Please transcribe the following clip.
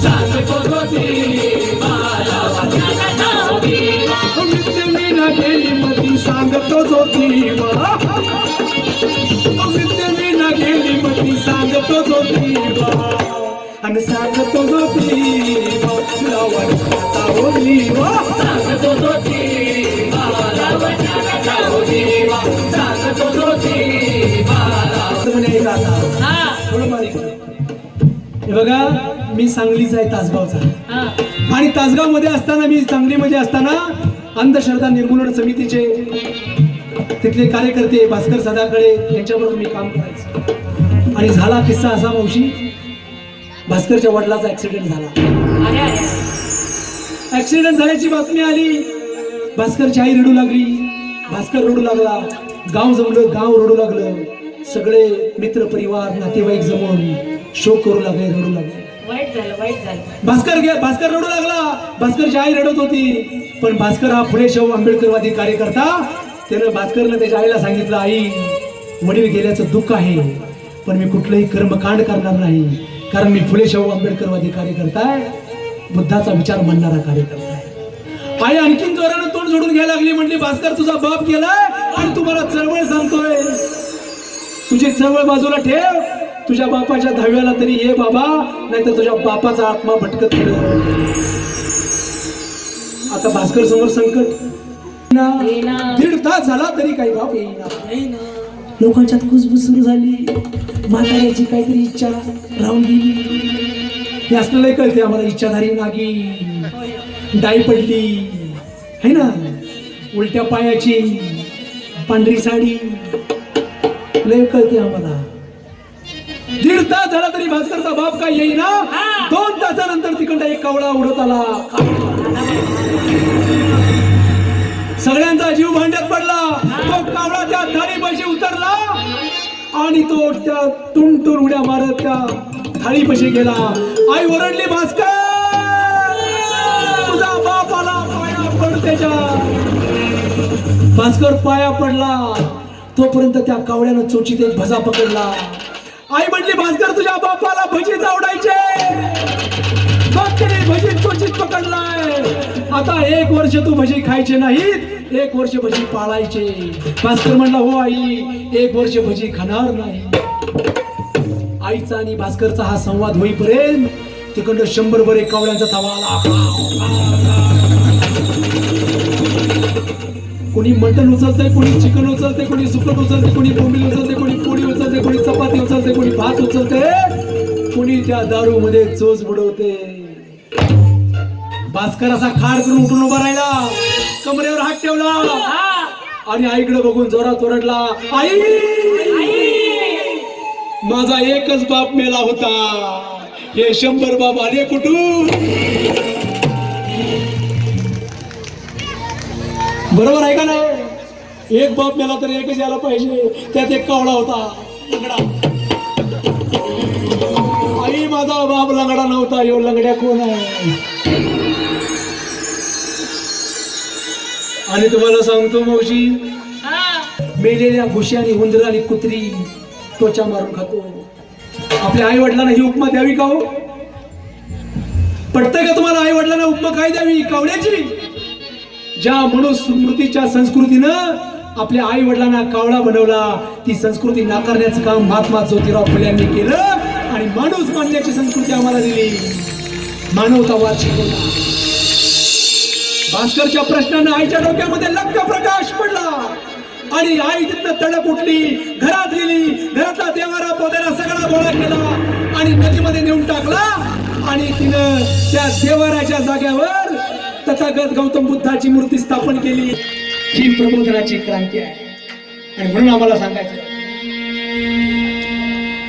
सांगतो ज्योतिबा विद्यमीना गेली गेली मती सांगतो ज्योतिबा आणि सांगतो ज्योतिबा सांगतो ज्योतिबा सांगतो ज्योतिबा बघा मी सांगलीचा आहे तासगावचा. हा. आणि तासगावमध्ये असताना मी सांगलीमध्ये असताना अंधश्रद्धा निर्मूलन समितीचे तिथले कार्यकर्ते भास्कर सदाकडे यांच्याबरोबर मी काम करायचं. आणि झाला किस्सा असा मावशी. भास्करच्या वडिलाचा ऍक्सिडेंट झाला. ऍक्सिडेंट झाल्याची बातमी आली. भास्करची आई रडू लागली. भास्कर रडू लागला. गाव जमलं गाव रडू लागलं. सगळे मित्र परिवार नातेवाईक जमून शोक करू लागले रडू लागले. वाईट झालं वाईट झालं. भास्कर भास्कर रडू लागला. भास्करची आई रडत होती. पण भास्कर हा फुले शाहू आंबेडकरवादी कार्यकर्ता. त्यानं भास्करनं त्याच्या आईला सांगितलं आई वडील गेल्याचं दुःख आहे पण मी कुठलंही कर्मकांड करणार नाही. कारण मी फुले शाहू आंबेडकरवादी कार्यकर्ता आहे. बुद्धाचा विचार मांडणारा कार्यकर्ता आहे. आई आणखीन जोरानं तोंड जोडून घ्यायला लागली. म्हणली भास्कर तुझा बाप गेलाय आणि तुम्हाला चळवळ सांगतोय. तुझी चळवळ बाजूला ठेव. तुझ्या बापाच्या दहाव्याला तरी ये बाबा नाही तर तुझ्या बापाचा आत्मा भटकत आता भास्कर समोर संकट. दीड तास झाला तरी काही बाप येईना. लोकांच्यात कुसबुस सुरू झाली. म्हाताऱ्याची काहीतरी इच्छा राहून गेली. हे असलेलं कळते आम्हाला इच्छाधारी नागी. डाई पडली. है ना? उलट्या पायाची. पांढरी साडी. लय कळते आम्हाला. दीड तास झाला तरी भास्करचा बाप काय येईना. दोन तासानंतर तिकडं एक कावळा उडत आला. सगळ्यांचा जीव भांड्यात पडला. तो कावळा त्या थाळी पैसे उतरला आणि तो त्या तुंटून उड्या मारत त्या थाळी पैसे गेला. आई ओरडली भास्कर तुझा बाप आला पाया पड त्याच्या. भास्कर पाया पडला. तोपर्यंत त्या कावड्यानं चोचीत एक भजा पकडला. आई म्हटली भास्कर तुझ्या बापाला भजीच आवडायचे. मग त्याने भजी क्वचित पकडलाय. आता एक वर्ष तू भजी खायचे नाहीत एक वर्ष भजी पाळायचे. भास्कर म्हणला हो आई एक वर्ष भजी खाणार नाही. आईचा आणि भास्करचा हा संवाद होईपर्यंत तिकडं शंभर बरे कावळ्यांचा थावा आला. कोणी मटण उचलतंय कोणी चिकन उचलते कोणी सुकट उचलते कोणी बोंबील उचलते कोणी पोळी उचलते कोणी भात उचलते कुणी त्या दारू मध्ये चोच बुडवते. भास्कर असा खाड करून उठून उभा राहिला. कमरेवर हात ठेवला. आणि आईकडे बघून जोरात ओरडला आई! माझा एकच बाप मेला होता. हे शंभर बाप आले कुठून? बरोबर आहे का नाही? एक बाप मेला तर एकच यायला पाहिजे. त्यात एक कावळा होता. आई माझा बाप लंगडा नव्हता. यो लंगड्या कोण आहे? आणि तुम्हाला सांगतो मावशी हा. मेलेल्या घुशी आणि उंदर आणि कुत्री त्वचा मारून खातो. आपल्या आई वडिलांना ही उपमा द्यावी का हो? पटतंय का तुम्हाला आई वडिलांना उपमा काय द्यावी? कावड्याची? ज्या मनुस्मृतीच्या संस्कृतीनं आपल्या आई वडिलांना कावळा बनवला. ती संस्कृती नाकारण्याचं काम महात्मा ज्योतिराव फुले यांनी केलं आणि माणूस मानण्याची संस्कृती आम्हाला दिली. मानवतावाद शिकवला भास्करच्या प्रश्नानं आईच्या डोक्यामध्ये लक्ष प्रकाश पडला. आणि आई तिथनं तडक उठली घरात गेली घरातला देवारा पोदेरा सगळा गोळा केला आणि नदीमध्ये नेऊन टाकला. आणि तिनं त्या देवाराच्या जाग्यावर तथागत गौतम बुद्धाची मूर्ती स्थापन केली. ही प्रबोधनाची क्रांती आहे. आणि म्हणून आम्हाला सांगायचं